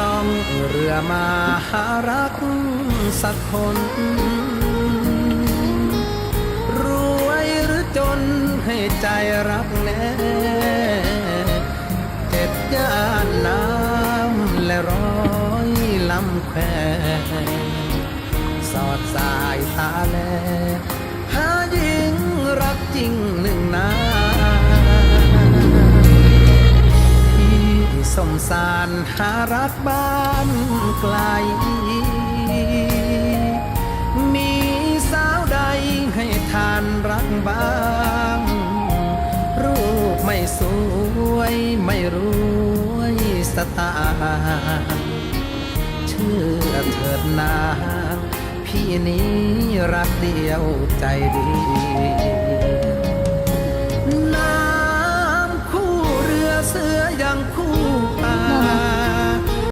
ล่องเรือมาหารักสักคน รวยหรือจนให้ใจรักแน่เจ็ดย่านน้ำและร้อยลำแควสอดสายตาแล สมสารหารักบ้านไกล มีสาวใดให้ทานรักบ้าง รูปไม่สวยไม่รวยสตล์เชื่อเถิดนางพี่นี้รักเดียวใจดีน้ำคู่เรือเสือยังคู่